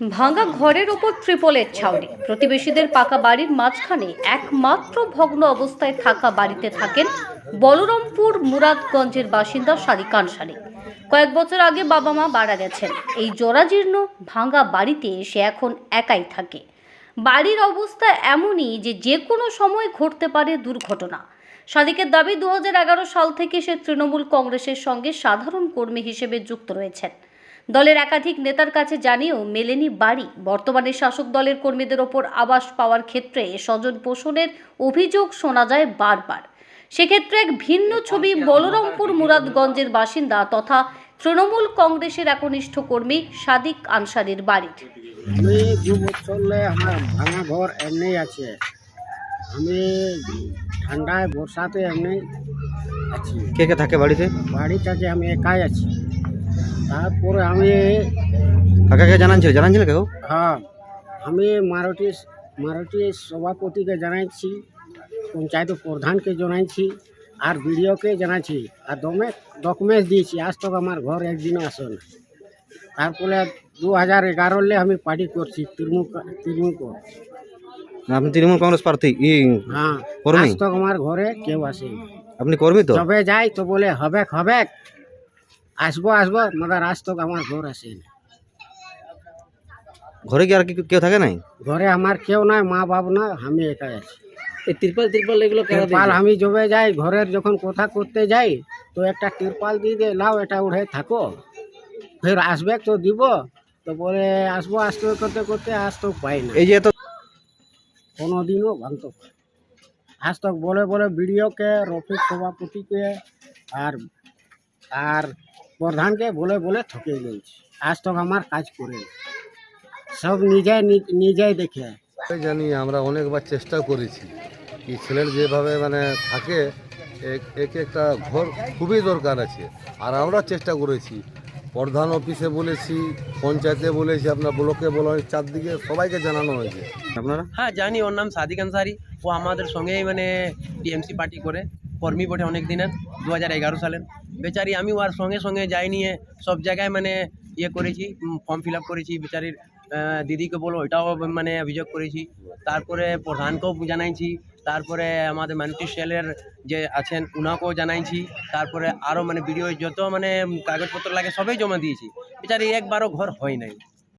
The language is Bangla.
ভাঙা ঘরের ওপর ত্রিপলের ছাউনি। প্রতিবেশীদের পাকা বাড়ির মাঝখানে একমাত্র ভগ্ন অবস্থায় থাকা বাড়িতে থাকেন বলরামপুর মুরাদগঞ্জের বাসিন্দা সাদিক আনসারি কয়েক বছর আগে বাবা মা মারা গেছেন। এই জরাজীর্ণ ভাঙা বাড়িতে সে এখন একাই থাকে। বাড়ির অবস্থা এমনই যে যে কোনো সময় ঘটতে পারে দুর্ঘটনা। সাদিকের দাবি দু হাজার এগারো সাল থেকে সে তৃণমূল কংগ্রেসের সঙ্গে সাধারণ কর্মী হিসেবে যুক্ত রয়েছেন। দলের একাধিক নেতার কাছে জানিয়েও মেলেনি বাড়ি। বর্তমানে শাসক দলের কর্মীদের ওপর আবাস পাওয়ার ক্ষেত্রে স্বজন পোষণের অভিযোগ শোনা যায় বারবার। সেক্ষেত্রে এক ভিন্ন ছবি বলরামপুর মুরাদগঞ্জের বাসিন্দা তথা তৃণমূল কংগ্রেসের একনিষ্ঠ কর্মী সাদিক আনসারির বাড়ির আমি দু বছর আমার ভাঙা ঘর এমনি আছে। আমি ঠান্ডায় বর্ষাতে এমনি আছি। কে কে থাকে বাড়িতে? বাড়িটাকে আমি একাই আছি। তারপরে আমি কাকাকে জানাচ্ছিল জানাচ্ছিল কেউ? হ্যাঁ আমি মারুতি মারুতি সভাপতিকে জানাইছি পঞ্চায়েত প্রধানকে জানাইছি আর বিডিওকে জানাইছি আর দমে ডকুমেন্টস দিয়েছি। আজ তক আমার ঘর একদিনও আসে না তারপরে দু হাজার এগারোলে আমি পার্টি করছি তৃণমূল তৃণমূল আপনি তৃণমূল কংগ্রেস প্রার্থী হ্যাঁ আজ তক আমার ঘরে কেউ আসেনি। আপনি কর্মী তো? যবে যাই তো বলে হবেক হবেক। আসব আসব। মগার আজ তক আমার ঘর আসেনি ঘরে কি আর কি কেউ থাকে নাই? ঘরে আমার কেউ নাই মা বাপ না আমি একাই আছি। এই তিরপাল তিরপাল এগুলো তিরপাল আমি জবে যাই ঘরের যখন কথা করতে যাই তো একটা তিরপাল দিয়ে দে লাও এটা উঠে থাকো। ফের আসবে তো দিব তো বলে আসব আসতে করতে করতে আজ তো পাই না। এই যে এত কোনোদিনও ভাঙতো আজ তক বলে বলে বিডিওকে রফিক সভাপতিকে আর আর প্রধানকে বলে বলে ঠকে গেছি আজ তক আমার কাজ করে সব নিজে নি- নিজেই দেখে। জানি আমরা অনেকবার চেষ্টা করেছি কি ছেলের যেভাবে মানে থাকে এক- একে একটা ঘর খুবই দরকার আছে। আর আমরা চেষ্টা করেছি। প্রধান অফিসে বলেছি পঞ্চায়েতে বলেছি আপনার ব্লকে বলা হয়েছে চারদিকে সবাইকে জানানো হয়েছে। আপনারা? হ্যাঁ জানি। ওর নাম সাদিক আনসারি। ও আমাদের সঙ্গেই মানে টিএমসি পার্টি করে। কর্মী বটে অনেক দিনের দু হাজার এগারো সালের। বেচারি আমি আর সঙ্গে সঙ্গে যাই নিয়ে সব জায়গায় মানে ইয়ে করেছি ফর্ম ফিল আপ করেছি। বেচারির দিদিকে বলো এটাও মানে অভিযোগ করেছি। তারপরে প্রধানকেও জানাইছি। তারপরে আমাদের মাইনরিটি সেলের যে আছেন, উনাকেও জানাইছি। তারপরে আরও মানে ভিডিও যত মানে কাগজপত্র লাগে, সবই জমা দিয়েছি। বেচারি একবারও ঘর হয় নাই।